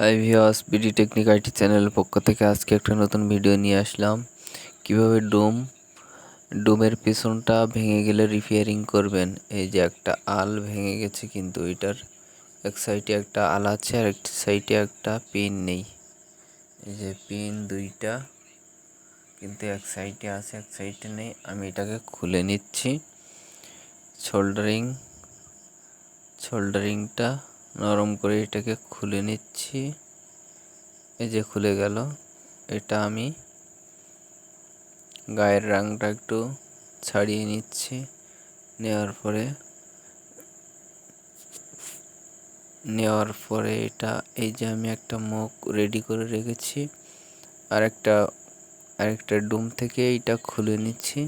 Hi viewers BD technique IT চ্যানেলের পক্ষ থেকে আজকে একটা নতুন ভিডিও নিয়ে আসলাম। কীভাবে ডোম, ডোমের পেছনটা ভেঙে গেলে রিপেয়ারিং করবেন? এই যে একটা আল ভেঙে গেছে কিন্তু এটার এক সাইডে একটা আল আছে আর এক সাইডে একটা পিন নেই। এই যে পিন দুইটা কিন্তু এক সাইডে আছে, এক সাইডে নেই। আমি এটাকে খুলে নিচ্ছি। শোল্ডারিং শোল্ডারিংটা নরম করে এটাকে খুলে নিচ্ছি। এই যে খুলে গেল। এটা আমি গায়ের রঙটা একটু ছাড়িয়ে নিচ্ছি। নেওয়ার পরে নেওয়ার পরে এটা, এই যে আমি একটা মুখ রেডি করে রেখেছি। আর একটা আরেকটা ডুম থেকে এইটা খুলে নিচ্ছি।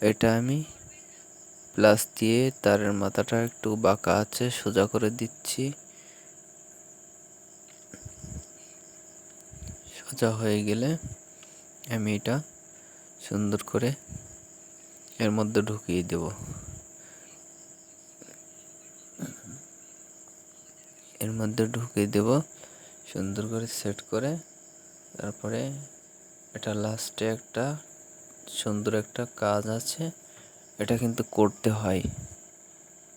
এটা আমি প্লাস দিয়ে তারের মাথাটা একটু বাঁকা আছে, সোজা করে দিচ্ছি। সোজা হয়ে গেলে আমি এটা সুন্দর করে এর মধ্যে ঢুকিয়ে দেব। এর মধ্যে ঢুকিয়ে দেব, সুন্দর করে সেট করে, তারপরে এটা লাস্টে একটা সুন্দর একটা কাজ আছে, এটা কিন্তু করতে হয়।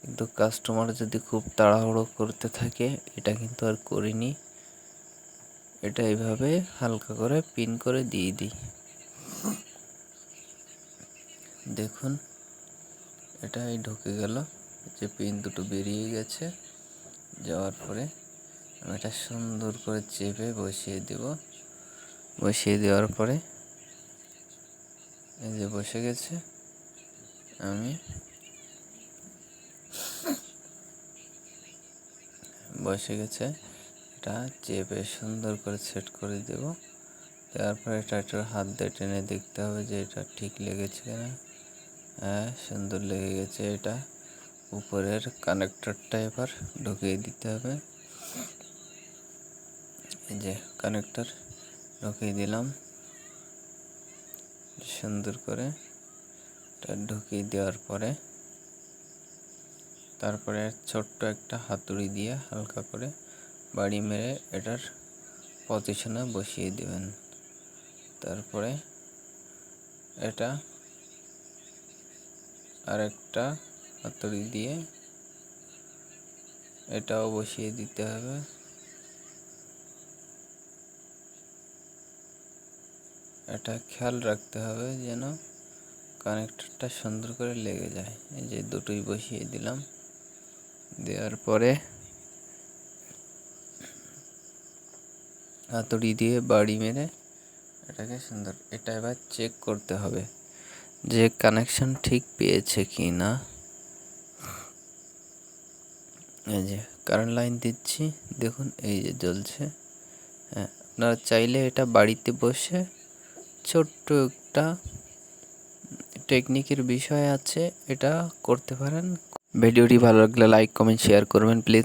কিন্তু কাস্টমার যদি খুব তাড়াহুড়ো করতে থাকে, এটা কিন্তু আর করিনি। এটা এইভাবে হালকা করে পিন করে দিয়ে দিই। দেখুন, এটাই ঢুকে গেল। যে পিন দুটো বেরিয়ে গেছে। যাওয়ার পরে আমি এটা সুন্দর করে চেপে বসিয়ে দেব। বসিয়ে দেওয়ার পরে এই যে বসে গেছে। আমি বসে গেছে। এটা চেপে সুন্দর করে সেট করে দেব। দেওয়ার পরে এটা একটু হাত দিয়ে টেনে দেখতে হবে যে এটা ঠিক লেগেছে কিনা। হ্যাঁ সুন্দর লেগে গেছে এটা। উপরের কানেক্টরটা এবার ঢুকিয়ে দিতে হবে। এই যে কানেক্টর ঢুকিয়ে দিলাম। সুন্দর করে এটা ঢুকিয়ে দেওয়ার পরে তারপরে ছোট্ট একটা হাতুড়ি দিয়ে হালকা করে বাড়ি মেরে এটার পজিশনে বসিয়ে দেবেন। তারপরে এটা আরেকটা হাতুড়ি দিয়ে এটাও বসিয়ে দিতে হবে। এটা খেয়াল রাখতে হবে যেন কানেক্টরটা সুন্দর করে লেগে যায়। এই যে দুটোই বসিয়ে দিলাম। দেওয়ার পরে হাতুড়ি দিয়ে বাড়ি মেরে এটাকে সুন্দর, এটা এবার চেক করতে হবে যে কানেকশন ঠিক পেয়েছে কি না এই যে কারেন্ট লাইন দিচ্ছি, দেখুন এই যে জ্বলছে। হ্যাঁ আপনারা চাইলে এটা বাড়িতে বসে ছোট্ট একটা টেকনিকের বিষয় আছে, এটা করতে পারেন। ভিডিওটি ভালো লাগলে লাইক কমেন্ট শেয়ার করবেন প্লিজ